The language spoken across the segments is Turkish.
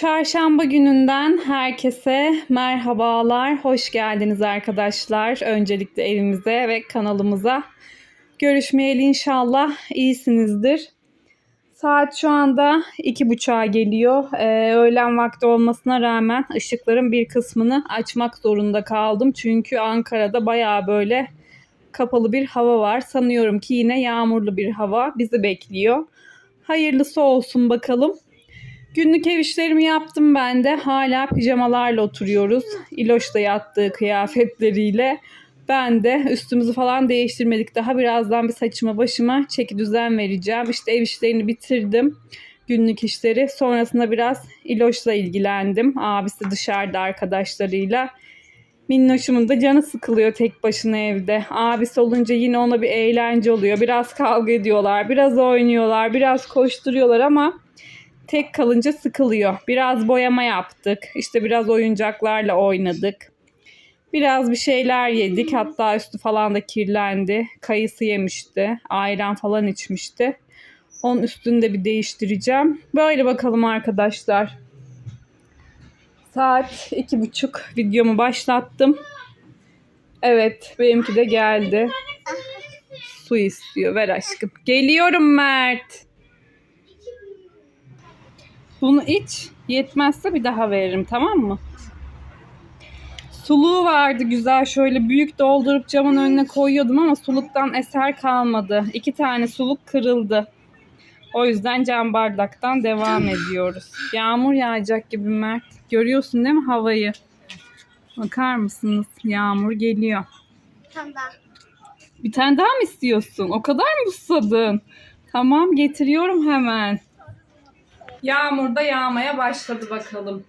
Çarşamba gününden herkese merhabalar. Hoş geldiniz arkadaşlar. Öncelikle evimize ve kanalımıza. Görüşmeyeli inşallah iyisinizdir. Saat şu anda iki buçuğa geliyor. Ee, öğlen vakti olmasına rağmen ışıkların bir kısmını açmak zorunda kaldım. Çünkü Ankara'da bayağı böyle kapalı bir hava var. Sanıyorum ki yine yağmurlu bir hava bizi bekliyor. Hayırlısı olsun bakalım. Günlük ev işlerimi yaptım ben de. Hala pijamalarla oturuyoruz. İloş da yattığı kıyafetleriyle. Ben de üstümüzü falan değiştirmedik. Daha birazdan bir saçıma başıma çeki düzen vereceğim. İşte ev işlerini bitirdim. Günlük işleri. Sonrasında biraz İloş'la ilgilendim. Abisi dışarıda arkadaşlarıyla. Minnoşumun da canı sıkılıyor tek başına evde. Abisi olunca yine ona bir eğlence oluyor. Biraz kavga ediyorlar, biraz oynuyorlar, biraz koşturuyorlar ama tek kalınca sıkılıyor. Biraz boyama yaptık. İşte biraz oyuncaklarla oynadık. Biraz bir şeyler yedik. Hatta üstü falan da kirlendi. Kayısı yemişti. Ayran falan içmişti. Onun üstünü de bir değiştireceğim. Böyle bakalım arkadaşlar. Saat iki buçuk videomu başlattım. Evet benimki de geldi. Su istiyor ver aşkım. Geliyorum Mert. Bunu iç. Yetmezse bir daha veririm tamam mı? Suluğu vardı güzel şöyle büyük doldurup camın önüne koyuyordum ama suluktan eser kalmadı. İki tane suluk kırıldı. O yüzden cam bardaktan devam ediyoruz. Yağmur yağacak gibi Mert. Görüyorsun değil mi havayı? Bakar mısınız? Yağmur geliyor. Tamam. Bir tane daha mı istiyorsun? O kadar mı susadın? Tamam getiriyorum hemen. Yağmur da yağmaya başladı bakalım.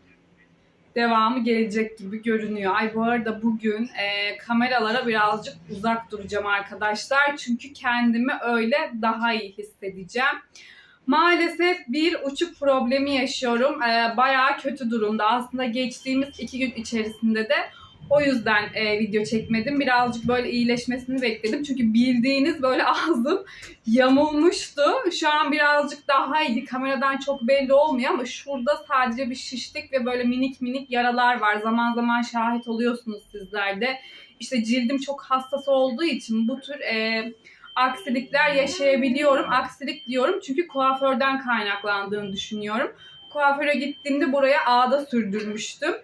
Devamı gelecek gibi görünüyor. Ay bu arada bugün e, kameralara birazcık uzak duracağım arkadaşlar. Çünkü kendimi öyle daha iyi hissedeceğim. Maalesef bir uçuk problemi yaşıyorum. E, bayağı kötü durumda. Aslında geçtiğimiz iki gün içerisinde de o yüzden e, video çekmedim. Birazcık böyle iyileşmesini bekledim. Çünkü bildiğiniz böyle ağzım yamulmuştu. Şu an birazcık daha iyi. Kameradan çok belli olmuyor ama şurada sadece bir şişlik ve böyle minik minik yaralar var. Zaman zaman şahit oluyorsunuz sizler de. İşte cildim çok hassas olduğu için bu tür e, aksilikler yaşayabiliyorum. Aksilik diyorum çünkü kuaförden kaynaklandığını düşünüyorum. Kuaföre gittiğimde buraya ağda sürdürmüştüm.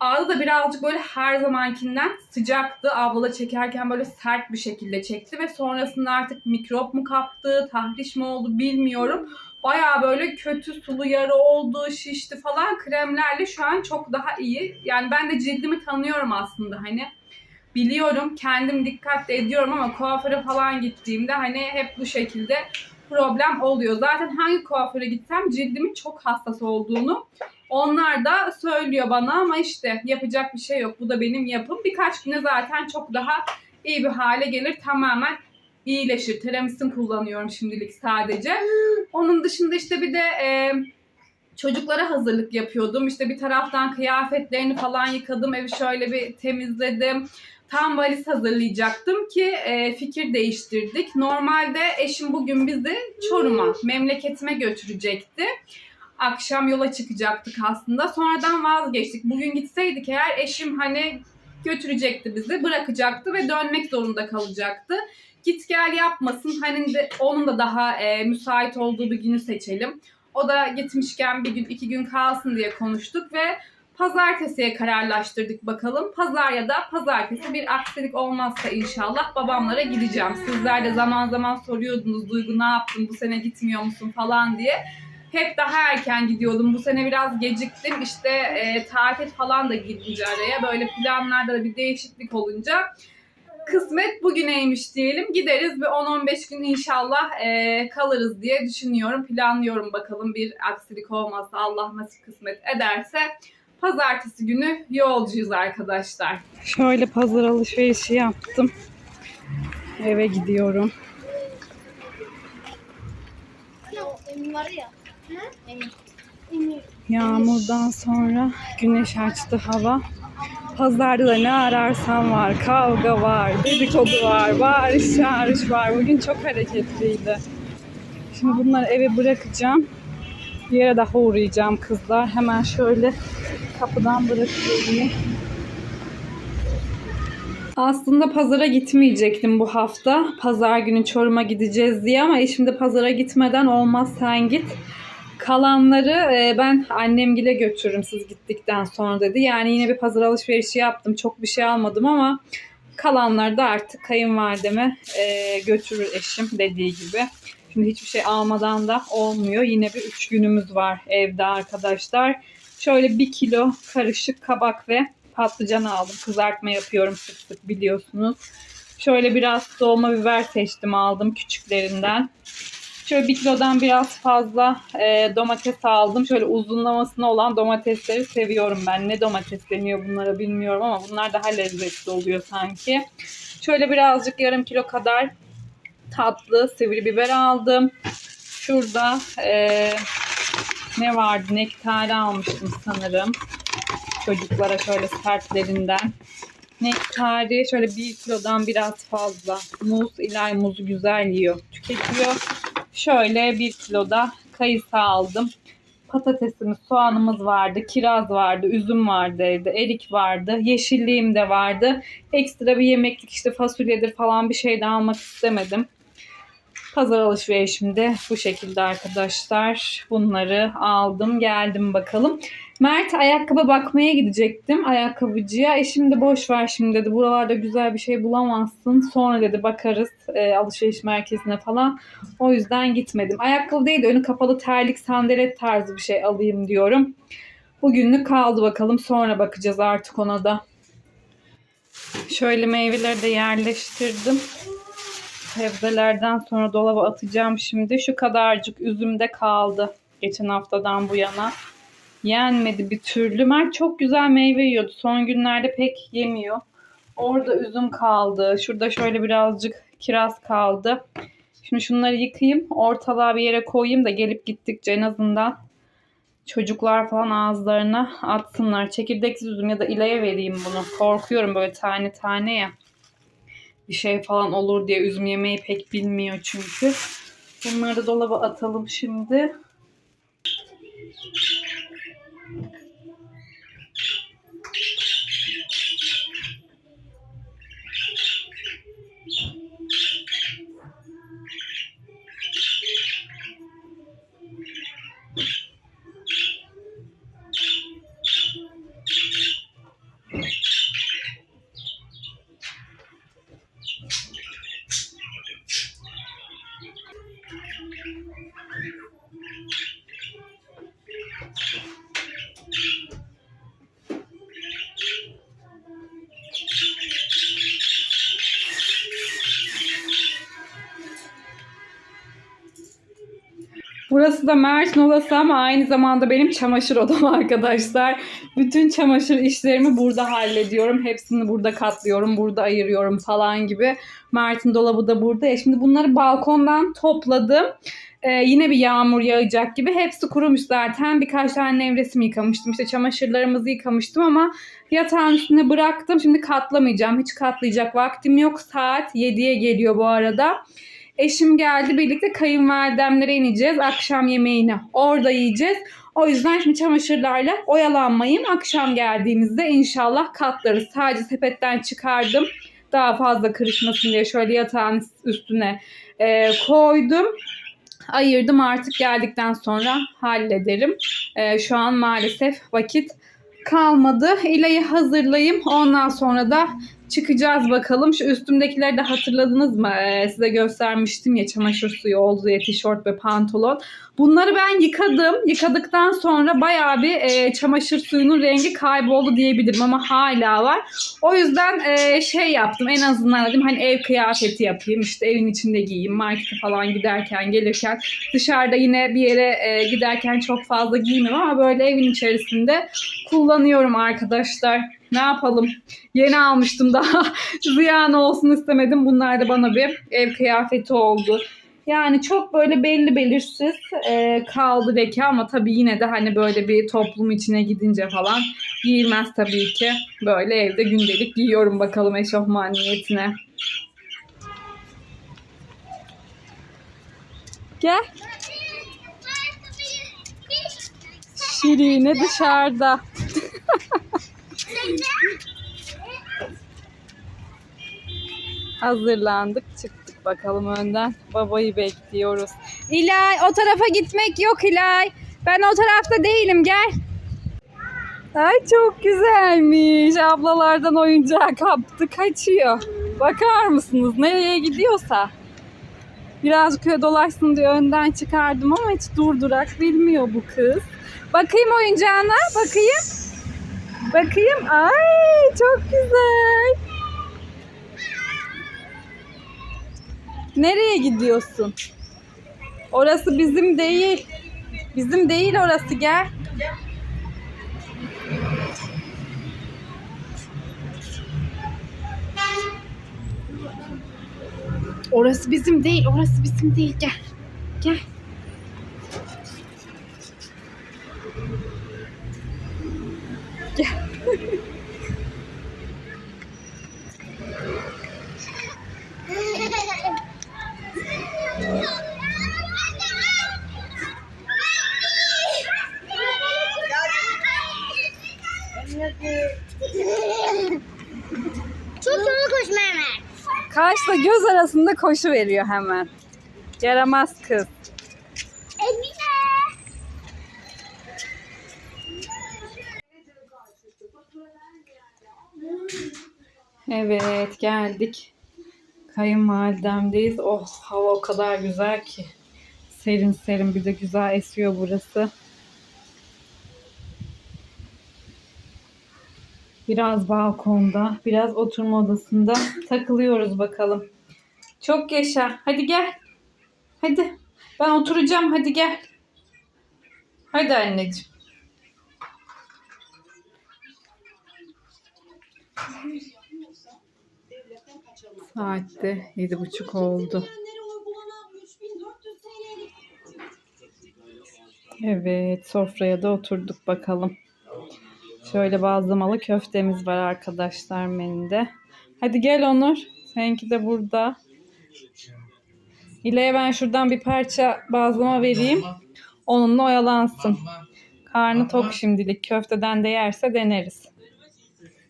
Ağda da birazcık böyle her zamankinden sıcaktı. Abla çekerken böyle sert bir şekilde çekti ve sonrasında artık mikrop mu kaptı, tahriş mi oldu bilmiyorum. Baya böyle kötü sulu yara oldu, şişti falan kremlerle şu an çok daha iyi. Yani ben de cildimi tanıyorum aslında hani. Biliyorum kendim dikkat ediyorum ama kuaföre falan gittiğimde hani hep bu şekilde problem oluyor. Zaten hangi kuaföre gitsem cildimin çok hassas olduğunu onlar da söylüyor bana ama işte yapacak bir şey yok. Bu da benim yapım. Birkaç güne zaten çok daha iyi bir hale gelir. Tamamen iyileşir. Teramisin kullanıyorum şimdilik sadece. Onun dışında işte bir de e, çocuklara hazırlık yapıyordum. İşte bir taraftan kıyafetlerini falan yıkadım. Evi şöyle bir temizledim. Tam valiz hazırlayacaktım ki e, fikir değiştirdik. Normalde eşim bugün bizi Çorum'a, memleketime götürecekti akşam yola çıkacaktık aslında. Sonradan vazgeçtik. Bugün gitseydik eğer eşim hani götürecekti bizi, bırakacaktı ve dönmek zorunda kalacaktı. Git gel yapmasın. Hani de, onun da daha e, müsait olduğu bir günü seçelim. O da gitmişken bir gün iki gün kalsın diye konuştuk ve pazartesiye kararlaştırdık bakalım. Pazar ya da pazartesi bir aksilik olmazsa inşallah babamlara gideceğim. Sizler de zaman zaman soruyordunuz Duygu ne yaptın bu sene gitmiyor musun falan diye hep daha erken gidiyordum. Bu sene biraz geciktim. İşte e, tatil falan da girince araya. Böyle planlarda da bir değişiklik olunca kısmet bugüneymiş diyelim. Gideriz ve 10-15 gün inşallah e, kalırız diye düşünüyorum. Planlıyorum bakalım bir aksilik olmazsa Allah nasip kısmet ederse. Pazartesi günü yolcuyuz arkadaşlar. Şöyle pazar alışverişi yaptım. Eve gidiyorum. Var ya. Yağmurdan sonra güneş açtı hava. Pazarda da ne ararsan var. Kavga var, dedikodu var, bağırış çağırış var. Bugün çok hareketliydi. Şimdi bunları eve bırakacağım. Bir yere daha uğrayacağım kızlar. Hemen şöyle kapıdan bırakıyorum. Aslında pazara gitmeyecektim bu hafta. Pazar günü Çorum'a gideceğiz diye ama eşim de pazara gitmeden olmaz sen git. Kalanları e, ben annemgile götürürüm siz gittikten sonra dedi. Yani yine bir pazar alışverişi yaptım. Çok bir şey almadım ama kalanları da artık kayınvalideme e, götürür eşim dediği gibi. Şimdi hiçbir şey almadan da olmuyor. Yine bir üç günümüz var evde arkadaşlar. Şöyle bir kilo karışık kabak ve patlıcan aldım. Kızartma yapıyorum sık sık biliyorsunuz. Şöyle biraz dolma biber seçtim aldım küçüklerinden. Şöyle bir kilodan biraz fazla e, domates aldım. Şöyle uzunlamasına olan domatesleri seviyorum ben. Ne domates deniyor bunlara bilmiyorum ama bunlar daha lezzetli oluyor sanki. Şöyle birazcık yarım kilo kadar tatlı sivri biber aldım. Şurada e, ne vardı? Nektari almıştım sanırım. Çocuklara şöyle sertlerinden. Nektari şöyle bir kilodan biraz fazla. Muz, ilay muzu güzel yiyor, tüketiyor. Şöyle bir kiloda kayısı aldım. Patatesimiz, soğanımız vardı, kiraz vardı, üzüm vardı evde, erik vardı, yeşilliğim de vardı. Ekstra bir yemeklik işte fasulyedir falan bir şey de almak istemedim. Pazar alışverişimde bu şekilde arkadaşlar. Bunları aldım geldim bakalım. Mert ayakkabı bakmaya gidecektim ayakkabıcıya. E şimdi boş ver şimdi dedi. Buralarda güzel bir şey bulamazsın. Sonra dedi bakarız e, alışveriş merkezine falan. O yüzden gitmedim. Ayakkabı değil de önü kapalı terlik sandalet tarzı bir şey alayım diyorum. Bugünlük kaldı bakalım. Sonra bakacağız artık ona da. Şöyle meyveleri de yerleştirdim. Sebzelerden sonra dolaba atacağım şimdi. Şu kadarcık üzüm de kaldı. Geçen haftadan bu yana. Yenmedi bir türlü. Mert çok güzel meyve yiyordu. Son günlerde pek yemiyor. Orada üzüm kaldı. Şurada şöyle birazcık kiraz kaldı. Şimdi şunları yıkayayım. Ortalığa bir yere koyayım da gelip gittikçe en azından çocuklar falan ağızlarına atsınlar. Çekirdeksiz üzüm ya da ilaya vereyim bunu. Korkuyorum böyle tane tane ya. Bir şey falan olur diye üzüm yemeyi pek bilmiyor çünkü. Bunları da dolaba atalım şimdi. Burası da Mersin odası ama aynı zamanda benim çamaşır odam arkadaşlar. Bütün çamaşır işlerimi burada hallediyorum. Hepsini burada katlıyorum, burada ayırıyorum falan gibi. Mert'in dolabı da burada. Ya şimdi bunları balkondan topladım. Ee, yine bir yağmur yağacak gibi. Hepsi kurumuş zaten. Birkaç tane nevresim yıkamıştım. İşte çamaşırlarımızı yıkamıştım ama yatağın üstüne bıraktım. Şimdi katlamayacağım. Hiç katlayacak vaktim yok. Saat 7'ye geliyor bu arada. Eşim geldi birlikte kayınvalidemlere ineceğiz. Akşam yemeğini orada yiyeceğiz. O yüzden şimdi çamaşırlarla oyalanmayayım. Akşam geldiğimizde inşallah katlarız. Sadece sepetten çıkardım. Daha fazla kırışmasın diye şöyle yatağın üstüne e, koydum. Ayırdım artık geldikten sonra hallederim. E, şu an maalesef vakit kalmadı. İlayı hazırlayayım. Ondan sonra da çıkacağız bakalım. Şu üstümdekileri de hatırladınız mı? Ee, size göstermiştim ya çamaşır suyu olduğu tişört ve pantolon. Bunları ben yıkadım. Yıkadıktan sonra bayağı bir e, çamaşır suyunun rengi kayboldu diyebilirim ama hala var. O yüzden e, şey yaptım en azından dedim hani ev kıyafeti yapayım işte evin içinde giyeyim markete falan giderken gelirken dışarıda yine bir yere e, giderken çok fazla giymem ama böyle evin içerisinde kullanıyorum arkadaşlar. Ne yapalım? Yeni almıştım daha. Ziyan olsun istemedim. Bunlar da bana bir ev kıyafeti oldu. Yani çok böyle belli belirsiz e, kaldı leke ama tabii yine de hani böyle bir toplum içine gidince falan giyilmez tabii ki. Böyle evde gündelik giyiyorum bakalım eşofman niyetine. Gel. Şirine dışarıda. Hazırlandık çıktık bakalım önden. Babayı bekliyoruz. İlay o tarafa gitmek yok İlay. Ben o tarafta değilim gel. Ay çok güzelmiş. Ablalardan oyuncağı kaptı kaçıyor. Bakar mısınız nereye gidiyorsa. Birazcık öyle dolaşsın diye önden çıkardım ama hiç durdurak bilmiyor bu kız. Bakayım oyuncağına bakayım. Bakayım. Ay çok güzel. Nereye gidiyorsun? Orası bizim değil. Bizim değil orası gel. Orası bizim değil, orası bizim değil. Gel. Gel. Gel. göz arasında koşu veriyor hemen. Yaramaz kız. Emine. Evet geldik. Kayınvalidemdeyiz. Oh hava o kadar güzel ki. Serin serin bir de güzel esiyor burası. Biraz balkonda, biraz oturma odasında takılıyoruz bakalım. Çok yaşa. Hadi gel. Hadi. Ben oturacağım. Hadi gel. Hadi anneciğim. Saatte yedi buçuk oldu. Evet, sofraya da oturduk bakalım. Şöyle bazlamalı köftemiz var arkadaşlar menüde. Hadi gel Onur. Seninki de burada. İle'ye ben şuradan bir parça bazlama vereyim. Onunla oyalansın. Karnı tok şimdilik. Köfteden de yerse deneriz.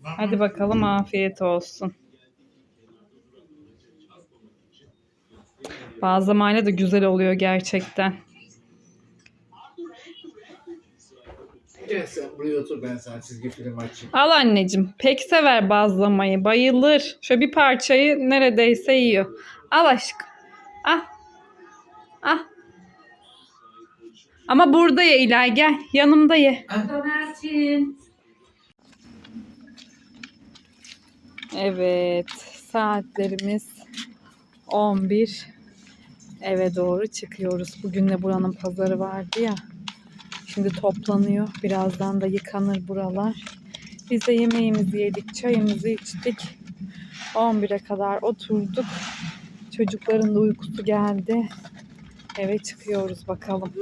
Hadi bakalım afiyet olsun. Bazlamayla da güzel oluyor gerçekten. Gel sen buraya otur ben sana çizgi film açayım. Al anneciğim. Pek sever bazlamayı. Bayılır. Şöyle bir parçayı neredeyse yiyor. Al aşkım. Al. Al. Ama burada ye İlay gel. Yanımda ye. Evet. Saatlerimiz 11. Eve doğru çıkıyoruz. Bugün de buranın pazarı vardı ya. Şimdi toplanıyor. Birazdan da yıkanır buralar. Biz de yemeğimizi yedik, çayımızı içtik. 11'e kadar oturduk. Çocukların da uykusu geldi. Eve çıkıyoruz bakalım.